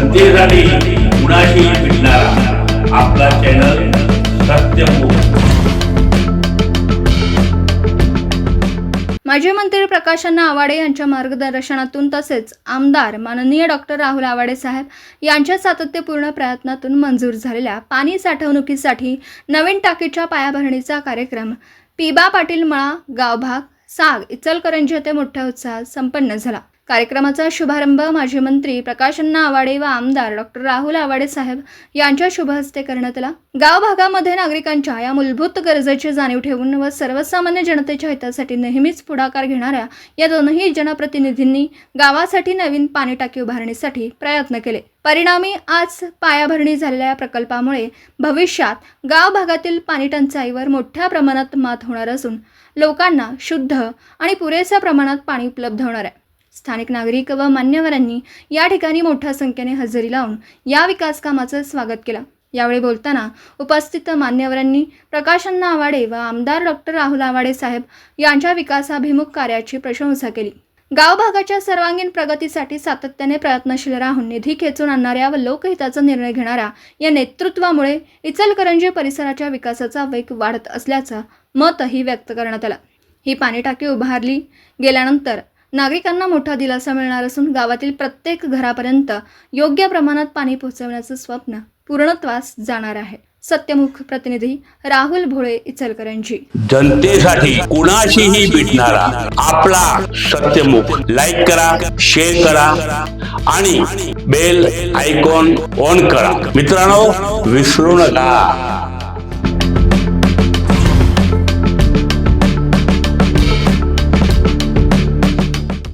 जनतेसाठी कुणाशी भेटणारा आपला चॅनल सत्यमुख माजी मंत्री प्रकाश अण्णा आवाडे यांच्या मार्गदर्शनातून तसेच आमदार माननीय डॉक्टर राहुल आवाडे साहेब यांच्या सातत्यपूर्ण प्रयत्नातून मंजूर झालेल्या पाणी साठवणुकीसाठी नवीन टाकीच्या पायाभरणीचा कार्यक्रम पिबा पाटील मळा गावभाग साग इचलकरंजी येथे मोठ्या उत्साहात संपन्न झाला. कार्यक्रमाचा शुभारंभ माजी मंत्री प्रकाशन्ना आवाडे व आमदार डॉक्टर राहुल आवाडे साहेब यांच्या शुभ हस्ते करण्यात आला. गाव भागामध्ये नागरिकांच्या या मूलभूत गरजेची जाणीव ठेवून व सर्वसामान्य जनतेच्या हितासाठी नेहमीच पुढाकार घेणाऱ्या या दोनही जनप्रतिनिधींनी गावासाठी नवीन पाणी टाकी उभारणीसाठी प्रयत्न केले. परिणामी आज पायाभरणी झालेल्या या प्रकल्पामुळे भविष्यात गाव भागातील पाणी टंचाईवर मोठ्या प्रमाणात मात होणार असून लोकांना शुद्ध आणि पुरेशा प्रमाणात पाणी उपलब्ध होणार आहे. स्थानिक नागरिक व मान्यवरांनी या ठिकाणी मोठ्या संख्येने हजेरी लावून या विकास कामाचं स्वागत केलं. यावेळी बोलताना उपस्थित मान्यवरांनी प्रकाशांना आवाडे व आमदार डॉक्टर राहुल आवाडे साहेब यांच्या विकासाभिमुख कार्याची प्रशंसा केली. गाव भागाच्या सर्वांगीण प्रगतीसाठी सातत्याने प्रयत्नशील राहून निधी खेचून आणणाऱ्या व लोकहिताचा निर्णय घेणाऱ्या या नेतृत्वामुळे इचलकरंजी परिसराच्या विकासाचा वेग वाढत असल्याचं मतही व्यक्त करण्यात आलं. ही पाणी टाकी उभारली गेल्यानंतर नागरिकांना मोठा दिलासा मिळणार असून गावातील प्रत्येक घरापर्यंत योग्य प्रमाणात पाणी पोहोचवण्याचं स्वप्न पूर्णत्वास जाणार आहे. सत्यमुख प्रतिनिधी राहुल भोळे इचलकरंजी. जनतेसाठी कुणाशीही भेटणारा आपला सत्यमुख. लाईक करा शेअर करा आणि बेल आयकॉन ऑन करा. मित्रांनो विसरू नका.